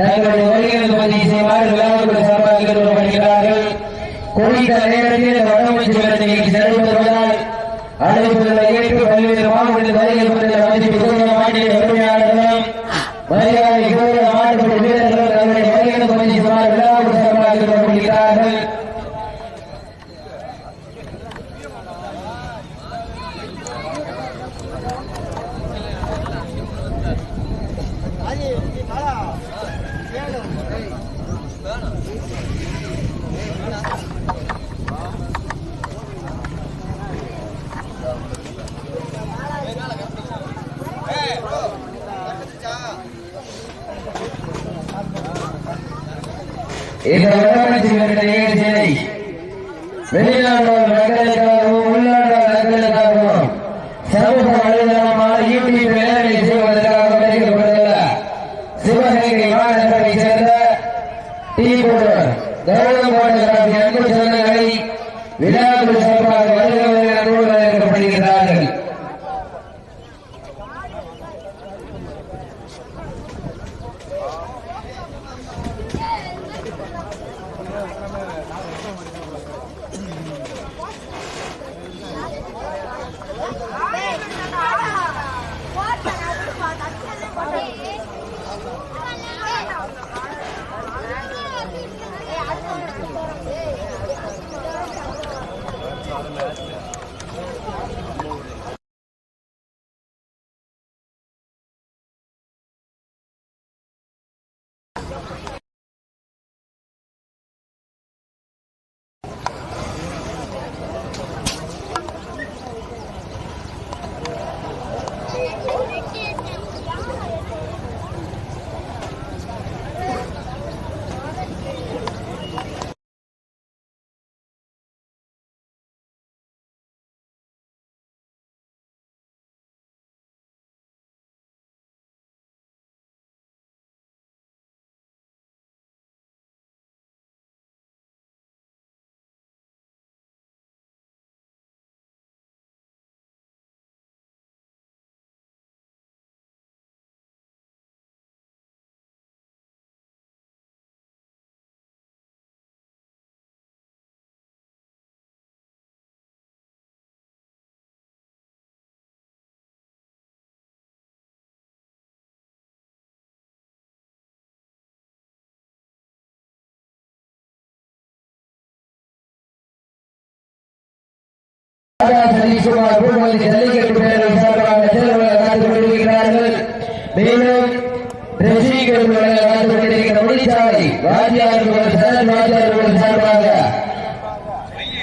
தங்களுடைய வழிகள் பதிவு செய்வார் விழாவுக்கு சார்பாக வருகிறார்கள் குறித்த நேரத்தில் இந்த வடமொழி நிகழ்ச்சி நடைபெறுவதால் அழைப்புகளை ஏற்று பல்வேறு மாவட்டத்தில் வருகை புரிந்த மதிப்பு மாட்டினை உரிமையாளர்களும் மரியாதை கூறிய மாட்டுப்படி வீரர்களும் தங்களுடைய வழிகள் பதிவு செய்வார் விழாவுக்கு சார்பாக வருகிறார்கள் இந்த வடமொழி நிகழ்ச்சியை வெளிநாடு மக்களுக்காகவும் ராஜா சதீஷ்குமார் பூமொழி ஜல்லிக்கட்டு பேரவை சார்பாக தேர்தலை நடந்து கொண்டிருக்கிறார்கள் மேலும் ரசிகர்கள் நடந்து கொண்டிருக்கிற முடிச்சாலை வாத்தியார்கள் சரண் வாத்தியார்கள் சார்பாக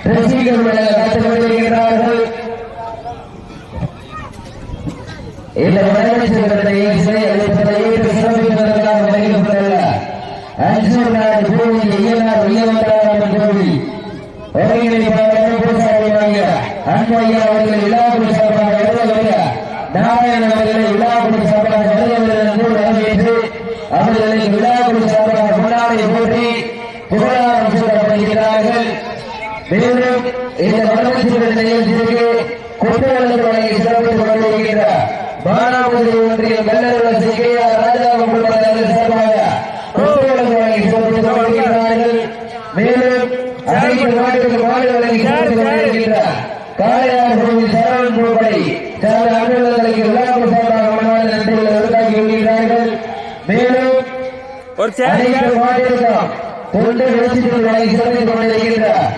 ரசிகர்கள் நடந்து கொண்டிருக்கிறார்கள் இந்த வடமேசகத்தை சிலை அன்பையா அவர்களை விழாவுக்கு சார்பாக வருவதில்லை நாராயணன் அவர்களை விழாவுக்கு சார்பாக வருவதில்லை என்று வரவேற்று அவர்களை விழாவுக்கு சார்பாக முன்னாடி போட்டி புகழாரம் சூடப்படுகிறார்கள். மேலும் இந்த வரவேற்று நிகழ்ச்சிக்கு குற்றங்களுக்கு வழங்கி சிறப்பு வருகின்ற மாணவர்கள் ஒன்றிய வெள்ளர்கள் சிகே ராஜா குடும்பத்தினர் சார்பாக குற்றங்களுக்கு வழங்கி சிறப்பு வருகிறார்கள் மேலும் அனைத்து நாடுகள் மாநிலங்களை சிறப்பு வருகின்ற காளையார் கோவில் சரவணன் பூப்படை சார்ந்த அலுவலர்களுக்கு விழாக்கு சார்பாக மனவாத நன்றிகளை உருவாக்கி கொள்கிறார்கள் மேலும் தொண்டு வெளிச்சத்துகளை சிறந்து கொண்டிருக்கின்றார்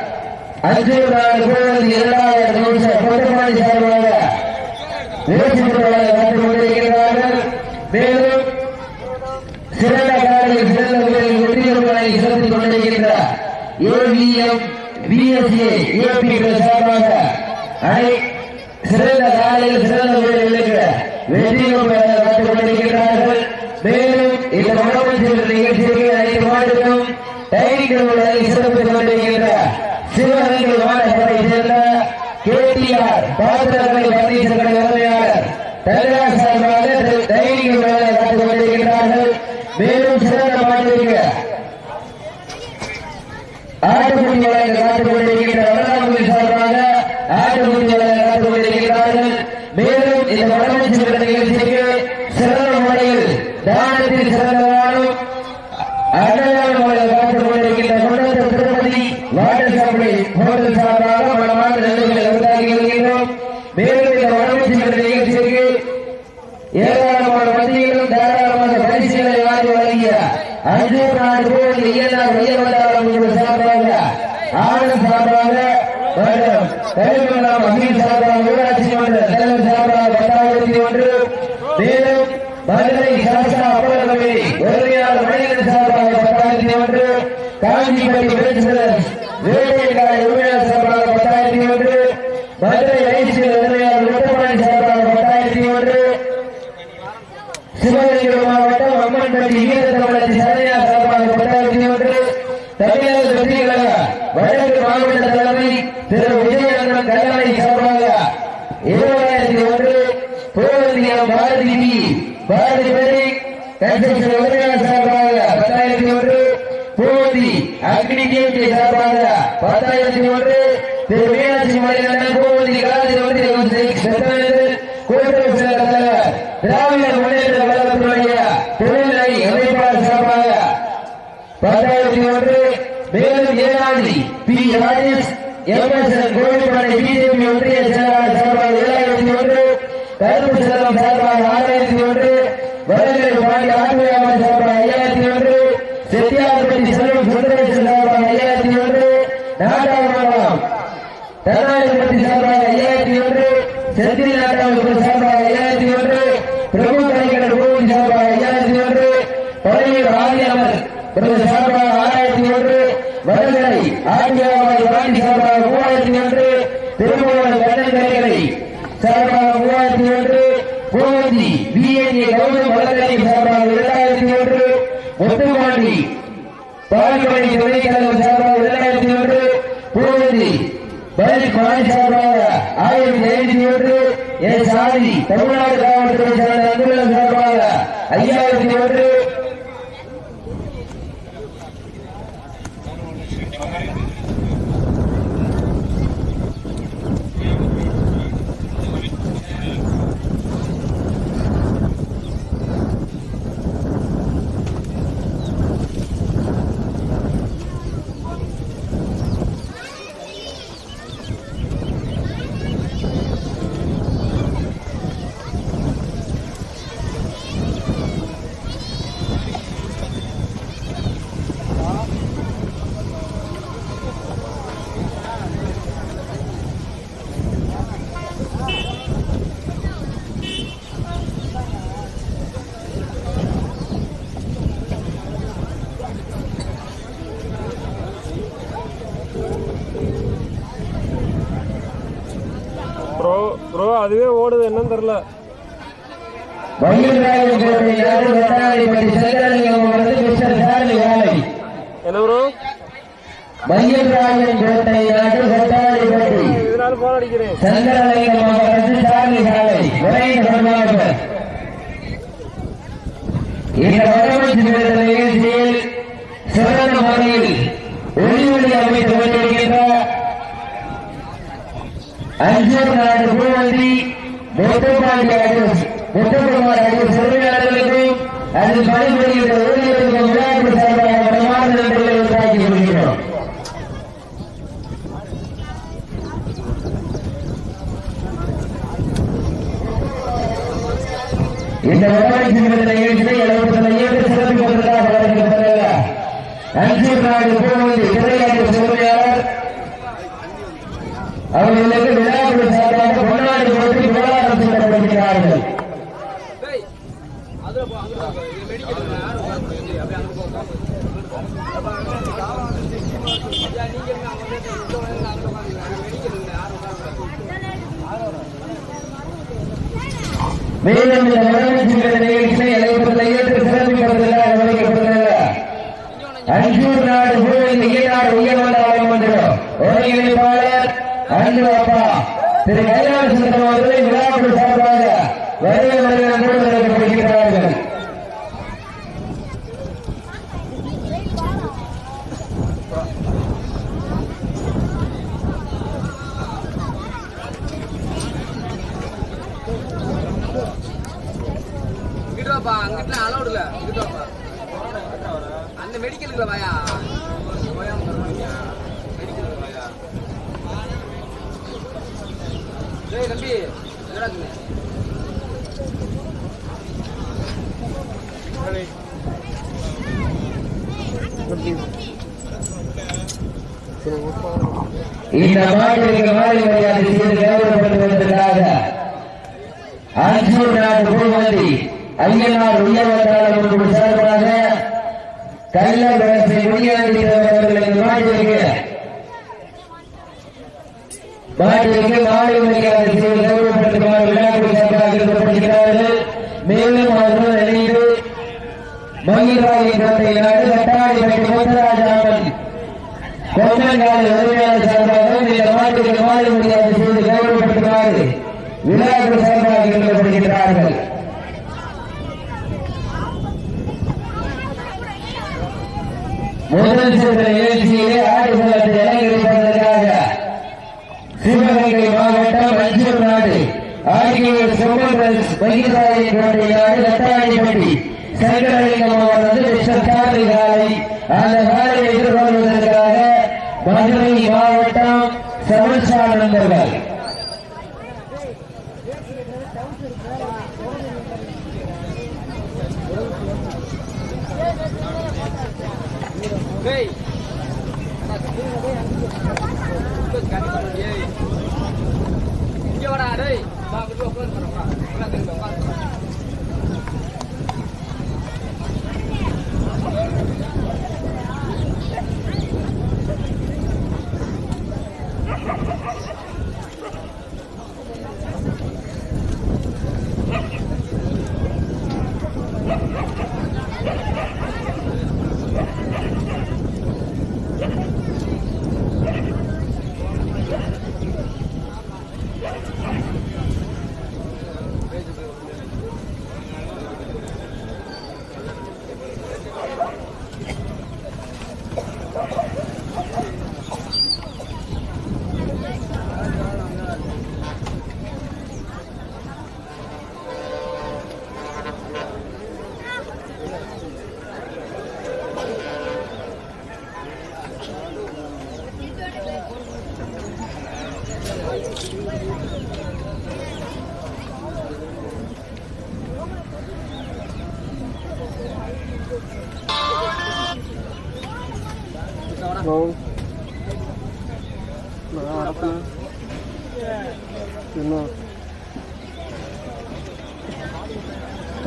அஞ்சு நாள் கோவில் இரண்டாயிரம் நிமிஷம் பொதுமணி சார்பாக வெளிச்சத்துகளை வந்து கொண்டிருக்கிறார்கள். மேலும் சிறந்த காலையில் சிறந்த வீரர்கள் வெற்றிகளை ஏவிஎம் பிஎஸ்ஏ ஏபி சார்பாக அனை சிறந்த காலையில் சிறந்த வீரர்களுக்கு வெற்றிகளை காத்துக் கொண்டிருக்கிறார்கள் மேலும் இந்த மனோரஞ்சன் நிகழ்ச்சிக்கு அனைத்து மாட்டுக்கும் டைரிகளை சிறப்பு கொண்டிருக்கின்ற சிவகங்கை மாநகரை சேர்ந்த கேடிஆர் பாத்திரங்களை பன்னீர்செல்வம் உரிமையாளர் தலைவர் சார்பாக டைரிகளை காத்துக் கொண்டிருக்கிறார்கள் மேலும் சிறந்த மாட்டிற்கு ஆட்டுக்குடி வழங்க காத்துக் கொண்டிருக்கின்ற வடநாமதி சார்பாக ஆட்டுக்குடி வழங்க காத்துக் கொண்டிருக்கிறார்கள் மேலும் இந்த வடமொழி சிறந்த நிகழ்ச்சிக்கு சிறந்த முறையில் தானத்தில் சிறந்தவாறும் அடையாளம் வழங்க காத்துக் கொண்டிருக்கின்ற கொண்டத்த திருப்பதி வாட்டர் சப்ளை ஹோட்டல் சார்பாக மனமான நன்றிகளை உண்டாக்கி வருகின்றோம் மேலும் இந்த வடமொழி சிறந்த நிகழ்ச்சிக்கு ஏராளமான மத்தியிலும் தாராளமாக பரிசுகளை வாங்கி வழங்கிய அஞ்சு நாடு கோடி இயனார் உயர்வதாரம் உங்கள் சார்பாக ஆனந்த் சார்பாக மற்றும் கலிமங்கலம் அமீர் சார்பாக ஊராட்சி மன்ற தலைவர் சார்பாக பத்தாயிரத்தி ஒன்று மேலும் மதுரை சாஸ்தா அப்பளக்கவி உதவியாளர் மணிகண்டன் சார்பாக பத்தாயிரத்தி ஒன்று காஞ்சிபுரம் பேச்சுகிறர் வேட்டைக்கார உரிமையாளர் சார்பாக பத்தாயிரத்தி ஒன்று மதுரை ஐசி உதவியாளர் முத்தப்பாண்டி சார்பாக பத்தாயிரத்தி ஒன்று சிவகங்கை மாவட்டம் அம்மன்பட்டி வீரத்தமிழச்சி சரணையா சார்பாக பத்தாயிரத்தி ஒன்று தமிழக வெற்றி கழக வடக்கு மாவட்ட தலைமை திரு விஜயநகரம் கல்லணை சார்பாக இருபதாயிரத்தி ஒன்று பூவந்தியம் பாரதி வி. பாரதி பெரி கன்ஸ்ட்ரக்ஷன் உதவியாளர் சார்பாக பத்தாயிரத்தி ஒன்று பூவதி அக்னி கேட்டி சார்பாக பத்தாயிரத்தி ஒன்று திரு மீனாட்சி மணிகண்டன் பூவதி கலாச்சார ஒன்றிய செத்தனது கூட்டுறவு சங்க தலைவர் திராவிட முன்னேற்ற கழகத்தினுடைய தொழில்நிலை அமைப்பாளர் சார்பாக பத்தாயிரத்தி ஒன்று மேலும் ஏழாண்டி பி. ராஜேஷ் எம்எஸ்என் கோவில்படை பிஜேபி ஒன்றிய செயலாளர் சார்பாக ஏழாயிரத்தி ஒன்று கருப்பு செல்வம் சார்பாக ஆறாயிரத்தி ஒன்று வடகிழை பாண்டி ஆண்மையாளர் சார்பாக ஐயாயிரத்தி ஒன்று செட்டியார்பட்டி செல்வம் சுந்தரேசன் சார்பாக ஐயாயிரத்தி ஒன்று நாட்டாமங்கலம் கர்நாடகப்பட்டி சார்பாக ஐயாயிரத்தி ஒன்று செந்தில் நாட்டாளர்கள் சார்பாக ஐயாயிரத்தி ஒன்று பிரபு கலைஞர் கோவில் சார்பாக ஐயாயிரத்தி ஒன்று பழையூர் ஆதியாமர் பிரதமர் சார்பாக ஆறாயிரத்தி ஒன்று வடகரை ஆண்டியாவாய் பாண்டி சார்பாக மூவாயிரத்தி ஒன்று திருமணம் கண்ணன் கலைகளை சார்பாக மூவாயிரத்தி ஒன்று கோவந்தி விஏஏ கௌதம் வடகரை சார்பாக இரண்டாயிரத்தி ஒன்று முத்துப்பாண்டி பால்கடை துணைக்கழகம் சார்பாக இரண்டாயிரத்தி ஒன்று பூவதி பலி மாணி சார்பாக ஆயிரத்தி ஐநூத்தி ஒன்று எஸ் ஆதி தமிழ்நாடு காவல்துறை சார்ந்த அன்புள்ள சார்பாக ஐயாயிரத்தி ஒன்று ப்ரோ ப்ரோ அதுவே ஓடுது என்னன்னு தெரியல. என்ன ப்ரோ இதனால போன் அடிக்கிறேன். இந்த வடமொழி நிகழ்ச்சியில் சிறந்த முறையில் ஒளி ஒளி அமைத்து கொண்டிருக்கின்ற அஞ்சூர்நாடு பூவந்தி முத்துமாடி அடிவசி முத்துக்குமார் அடிவ சிறுமியாளர்களுக்கு அதில் பணிபுரிகிற ஊழியர்களுக்கும் விளையாட்டு சார்பாக பிரமாண நன்றிகளை உருவாக்கி வருகிறோம் இந்த வரவேற்கின்ற நிகழ்ச்சியை எழுபத்தி ஏழு சிறப்பு அவர்களுக்கு மேலும் இந்த வடமொழி நிகழ்ச்சியை எழுபத்தி ஏழு சிறப்பு பெற்றதாக வழங்கப்பட்டுள்ள அஞ்சூர் நாடு பூமி ஈநாடு உயர்மன்றம் மன்றம் ஒருங்கிணைப்பாளர் அன்பு அப்பா. திரு கைலாச சுந்தரம் அவர்களை விழாக்குழு சார்பாக வருகை வருகிற கொடுக்கிறார்கள் இங்கிட்டு மெடிக்கலுக்குள்ள வாயா டேய் தம்பி இந்த மாட்டிற்கு மாலை மரியாதை செய்து கௌரவப்படுத்துவதற்காக அஞ்சூர் நாடு பூமதி ஐயனார் உயர்வந்தாளர் ஒன்று சார்பாக கள்ளவரசை முடியாதிருந்தவர்களின் மாட்டிற்கு மாட்டிற்கு மாலை மரியாதை செய்து கௌரவப்படுத்துமாறு விழாக்குழு சார்பாக இருக்கப்படுகிறார்கள் மேலும் அவர்கள் இணைந்து மகிழ்வாய் கோட்டை நாடு கட்டாடி பட்டி முத்தராஜாமன் உரிமையாளர் சார்பாக இந்த மாட்டுக்கு மாலை மரியாதை செய்து கௌரவப்படுத்துமாறு விழாக்குழு சார்பாக முதல் சுற்று நிகழ்ச்சியிலே ஆடி ஆடுகளத்தை இறங்கியிருப்பதற்காக சிவகங்கை மாவட்டம் மஞ்சூர் நாடு. ஆகியோர் சுமந்திரன் மகிதாயை கோட்டை நாடு கட்டாணிப்பட்டி சங்கரலிங்கம் அவரது மிஸ்டர் சார்லி காலை அந்த காலையை எதிர்கொள்வதற்காக மதுரை மாவட்டம் சமச்சானந்தர்கள் டேய் இங்க வாடா டேய் வா அங்கிட்டு நான் வா உட்கார்ந்து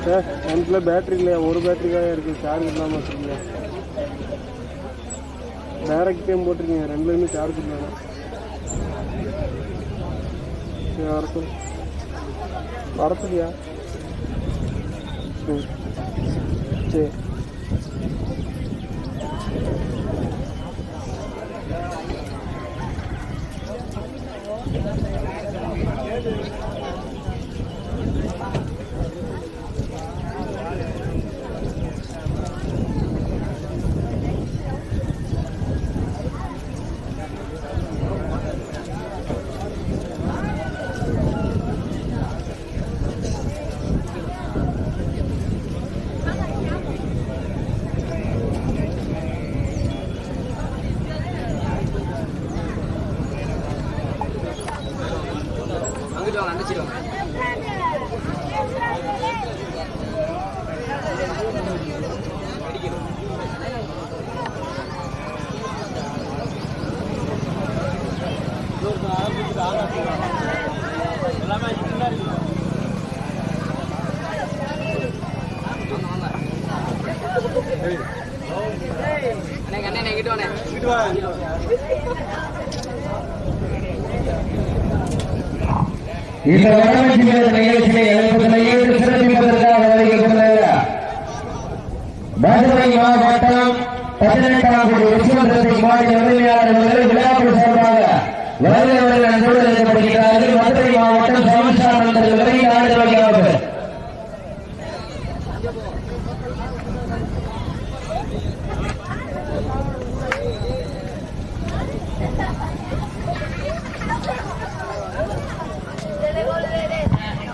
சார் என்கிட்ட பேட்டரி இல்லையா? ஒரு பேட்டரி தான் சார்ஜ் இல்லாமல் வச்சுருக்கீங்க டைரக்ட் டைம் போட்டிருக்கீங்க. ரெண்டுலேயுமே சார்ஜ் இல்லைண்ணா சரி வரட்டும் வரத்துலையா ம் சரி. இந்த வடமஞ்சி நிகழ்ச்சியை எழுப்பதிலேயே சிறப்பிப்பதற்காக வருகின்றனர் மதுரை மாவட்டம் பதினெட்டாம் கோடி உச்சமன்றத்தை உரிமையாளர்கள் விழாக்குழு சார்பாக வருகிறவர்கள் அன்போடு அழைக்கப்படுகிறார்கள் மதுரை மாவட்டம் சமஸ்தானந்தர்களை நாடு வழியாக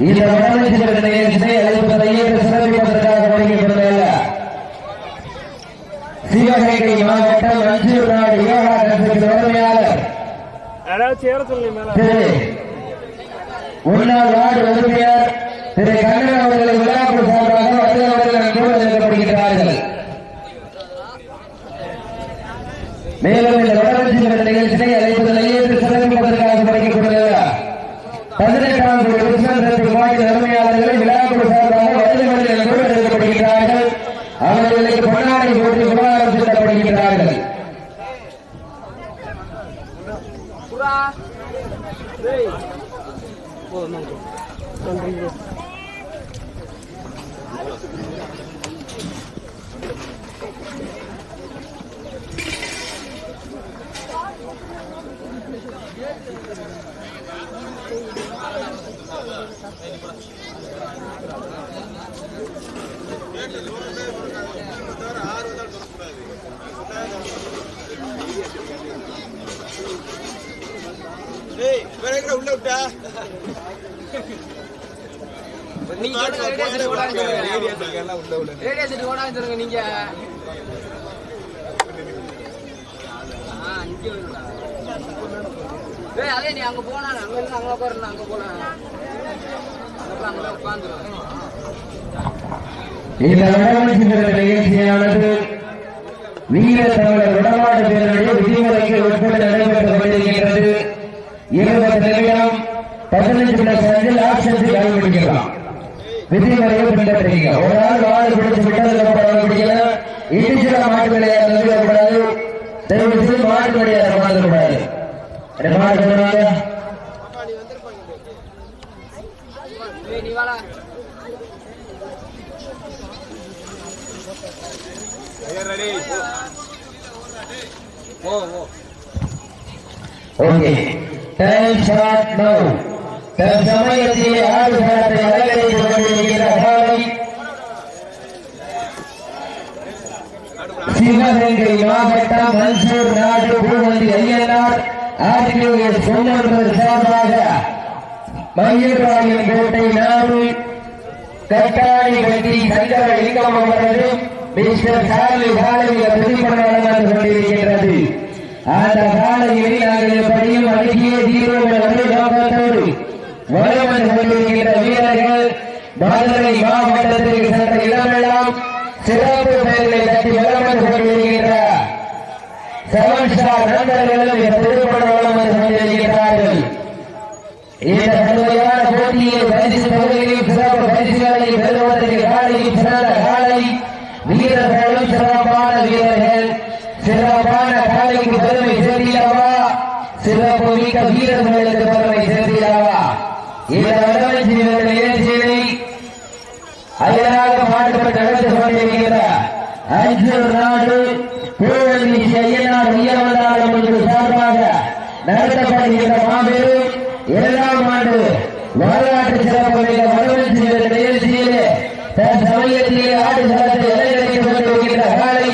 இந்த வடமஞ்சி நிகழ்ச்சியை எழுப்பதையே சிறப்பிப்பதற்காக வருகின்றனர். சிவகங்கை மாவட்டம் அஞ்சூர் நாடு யோகா மேல. திரு முன்னாள் வார்டு உறுப்பினர் திரு கண்ணன் அவர்களை விழாக்குழு சார்பாக வருகிறவர்கள் நீங்க ரேடியோ செட் ஓடான்னு சொல்லுங்க. ரேடியோ செட் ஓடான்னு சொல்லுங்க நீங்க. ஆ, இங்க வருடா. டேய், அதே நீ அங்க போனா அங்க இருந்து அங்க உட்காருடா, அங்க இந்த நிகழ்ச்சியானது வீர தமிழர் விடமாட்டு பேரணியை விதிமுறைக்கு உட்பட்டு நடைபெற்றுக் பின்பற்றுங்க ஒரு நாள் வாழை பிடிச்சு விட்டதுக்கு பிடிக்கல. இடிச்சிட மாட்டு விளையாட கூடாது. தயவு மாட்டு விளையாட மாற்றக்கூடாது ஓகே. டைம் ஷாட் நவ் தற்சமயத்தில் அலங்கரித்துக் காலை சிவகங்கை மாவட்டம் மன்சூர் நாடு பூமதி ஐயனார் ஆர்கியூஎஸ் பொன்னொன்பது சார்பாக மயில்ராயன் கோட்டை நாடு கட்டாணி கட்டி சங்கர லிங்கம் அவர்களும் மிஸ்டர் சார்லி காலையில் பிரதிபலம் நடந்து கொண்டிருக்கின்றது. அந்த காலையில் நாங்கள் படியும் அழுகிய தீர்வுகள் வந்து நோக்கத்தோடு வரும் கொண்டிருக்கின்ற வீரர்கள் மதுரை மாவட்டத்திற்கு சென்ற இடமெல்லாம் சிறப்பு பெயர்களை தட்டி வலுவன் கொண்டிருக்கின்ற செவன் ஸ்டார் நண்பர்களும் இந்த திருப்பணம் வளம் கொண்டிருக்கிறார்கள் இந்த கடுமையான போட்டியில் பரிசு தொகையில் சிறப்பு பரிசுகளை பெறுவதற்கு காலையில் சிறந்த காலை வீரர்களும் சிறப்பான வீரர்கள் சிறப்பான கலைக்கு பெருமை சேர்த்திடவா? சிறப்பு மிக்க வீரர்களுக்கு பெருமை சேர்த்திடவா? இந்த வடமஞ்சி நிகழ்ச்சியை அயலாக பாடுபட்டு நடந்து கொண்டிருக்கிற அஞ்சூர் நாடு பூவந்தி ஐயனார் உயர்வதாரம் என்று சார்பாக நடத்தப்படுகின்ற மாபெரும் இரண்டாம் ஆண்டு வரலாறு சிறப்பு மிக வடமஞ்சி நிகழ்ச்சியிலே தன் சமயத்திலே ஆடுகளத்தை அலங்கரித்துக் கொண்டிருக்கின்ற காலை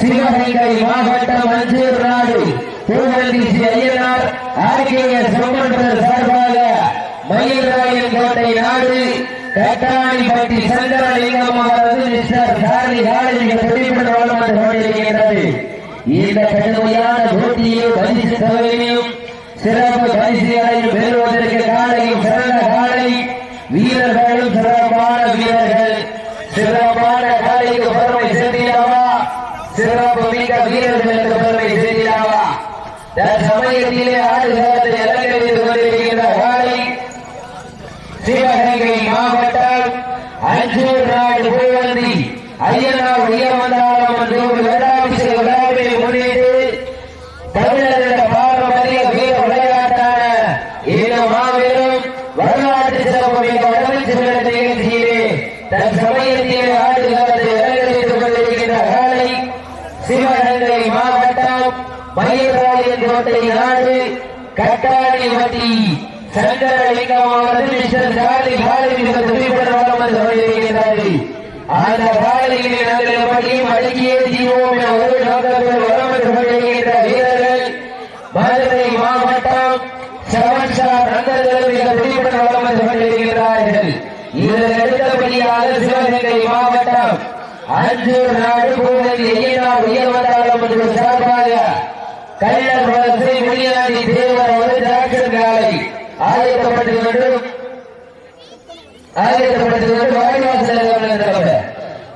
சிவகங்கை மாவட்டம் மஞ்சூர் நாடு. பூவந்தி ஐயனார் ஆர்கேஎஸ் சம்பந்தர் சார்பாக மயில்ராயன் கோட்டை நாடு. கட்டாணிப்பட்டி சங்கரலிங்கம் அவரது மிஸ்டர் சார்லி காலேஜ் துடிப்புடன் வளம் கொண்டிருக்கின்றது. இந்த கடுமையான போட்டியில் பரிசு தலைமையும் சிறப்பு பரிசுகளையும் பெறுவது காலையும் சிறந்த காலை வீரர்களும் சிறப்பான வீரர்கள் சிறப்பான காலைக்கு பெருமை சேர்த்திடவா சிறப்பு மிக்க வீரர்களுக்கு பெருமை சேர்த்திடவா சமயத்திலே ஆடுகளத்தை கோட்டை நாடு கட்டாணி வட்டி சங்கரலிங்கம் அவர்கள் மிஸ்டர் சார்லி காலையில் துணிப்படம் வருகிறார்கள் அந்த காலையிலே நாங்கள் படியும் அடக்கியே என ஒரு நோக்கத்தில் வரம் என்று வீரர்கள் மதுரை மாவட்டம் செவன்ஷார் நந்தர்கள் மிக துணிப்படம் வரம் என்று அடுத்தபடியாக சிவகங்கை மாவட்டம் அஞ்சூர் நாடு என்று சார்பாக வளர்ச்சி தேவர் அவர்கள் காலை ஆயத்தப்பட்டு கொண்டு ஆயத்தப்பட்டு கொண்டு வாடிவாசல் இருக்கிறவர்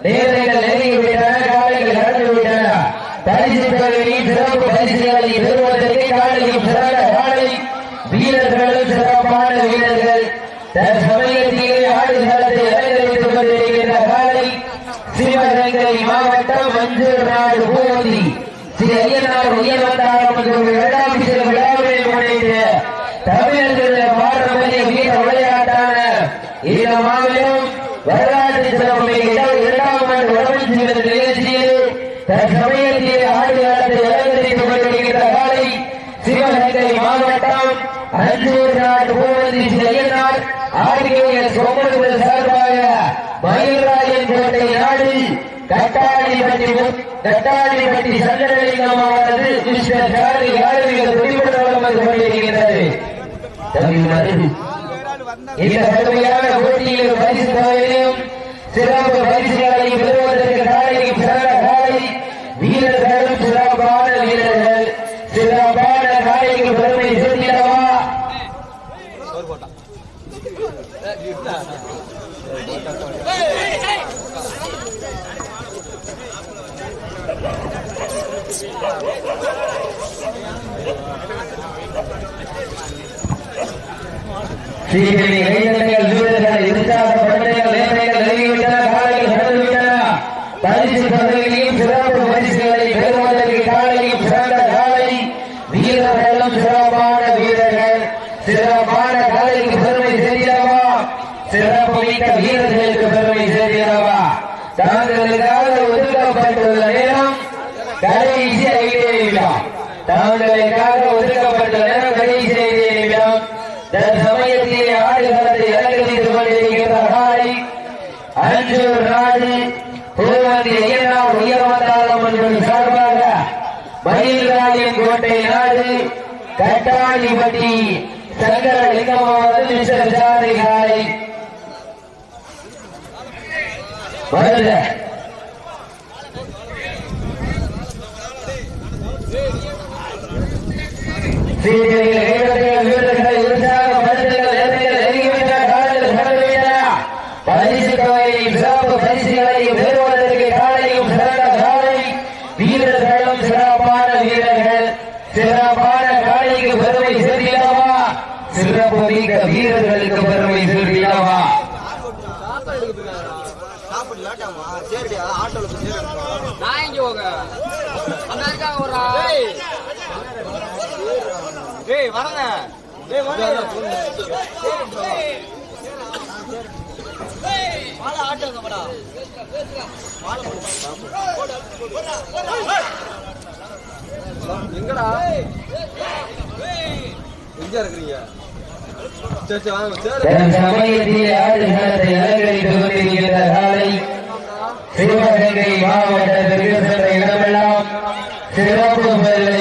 நேரங்கள் நெருங்கி விட்டன காலைகள் நடந்து விட்டன பரிசு தொகையை சிறப்பு பரிசுகளை பெறுவதற்கு காலையும் சிறந்த காலை வீரர்களும் சிறப்பான வீரர்கள். தன் ஆடுகளத்தை அலங்கரித்துக் கொண்டிருக்கின்ற காலை சிவகங்கை மாவட்டம் மஞ்சள் நாடு பூவதி ஸ்ரீ ஐயனார் உயர்வந்தாரம் மற்றும் வேளாண்மை விழாவை தமிழர்களுடைய பாரம்பரிய வீர விளையாட்டான இந்த மாநிலம் வரலாற்று சிறப்புமிக்க இரண்டாம் ஆண்டு வடமணி செய்வது நிகழ்ச்சியில் தற்சமயத்தில் ஆடுகளத்தை அலங்கரித்துக் கொண்டிருக்கின்ற காலை சிவகங்கை மாவட்டம் அஞ்சூர் நாடு பூவதி ஸ்ரீ சார்பாக மயில்ராஜன் கோட்டை நாடு கட்டாளிப்பட்டி கட்டாளிப்பட்டி சங்கரலிங்கம் அவரது மிஸ்டர் சாரதி ஆளுநர்கள் துடிப்படம் வந்து கொண்டிருக்கிறது இந்த கடுமையான போட்டியில் பரிசு தொகையிலும் சிறப்பு பரிசு பெறுவதற்கு காலையும் சிறந்த காலை வீரர்களும் சிறப்பான வீரர்கள் சிறப்பான காலைக்கு பெருமை சேர்த்திடவா சீக்கிரம் இளைஞர்கள் வீரர்கள் உற்சாகப்படுத்துங்கள் நேரங்கள் நெருங்கிவிட்டன காலையில் கடந்துவிட்டன பரிசு தொகையிலையும் சிறப்பு பரிசுகளை பெறுவதற்கு காலையும் சிறந்த காலை. வீரர்களும் சிறப்பான வீரர்கள். சிறப்பான காலைக்கு பெருமை சேர்க்கிறவா? சிறப்பு மிக்க வீரர்களுக்கு பெருமை சேர்க்கிறவா? தாங்களுக்காக ஒதுக்கப்பட்டுள்ள நேரம் கடைசி ஐந்து நிமிடம். தாங்களுக்காக ஒதுக்கப்பட்டுள்ள நேரம் கடைசி ஐந்து நிமிடம் தன் சமயத்திலே ஆடுகளத்தை அலங்கரித்துக் கொண்டிருக்கின்ற காலை அஞ்சூர் நாடு பூவந்தி ஐயனார் உயர்வந்தாரம் மற்றும் சார்பாக மயில்ராயன் கோட்டை நாடு கட்டாணிப்பட்டி சங்கரலிங்கமாவது மிஸ்டர் சாரி காலை வருக. சீக்கிரங்கள் வீரர்கள் வீரர்களை உற்சாகப்படுத்துங்கள் நேரங்கள் நெருங்கிவிட்ட காலையில் கடந்துவிட்டன பரிசு தொகையை சிறப்பு பரிசுகளை பெறுவதற்கு காலையும் சிறந்த காலை வீரர்களும் சிறப்பான வீரர்கள் சிறப்பான காலைக்கு பெருமை சேர்த்திடவா? சிறப்பு மிக்க வீரர்களுக்கு பெருமை சேர்த்திடவா? சாப்பிட்டு எங்கடா? எங்க இருக்கிறீங்க? சரி சரி வாங்க சரி தன் காலை சிவகங்கை மாவட்டத்திற்கு சென்ற இடமெல்லாம் சிறப்பு பெயர்களை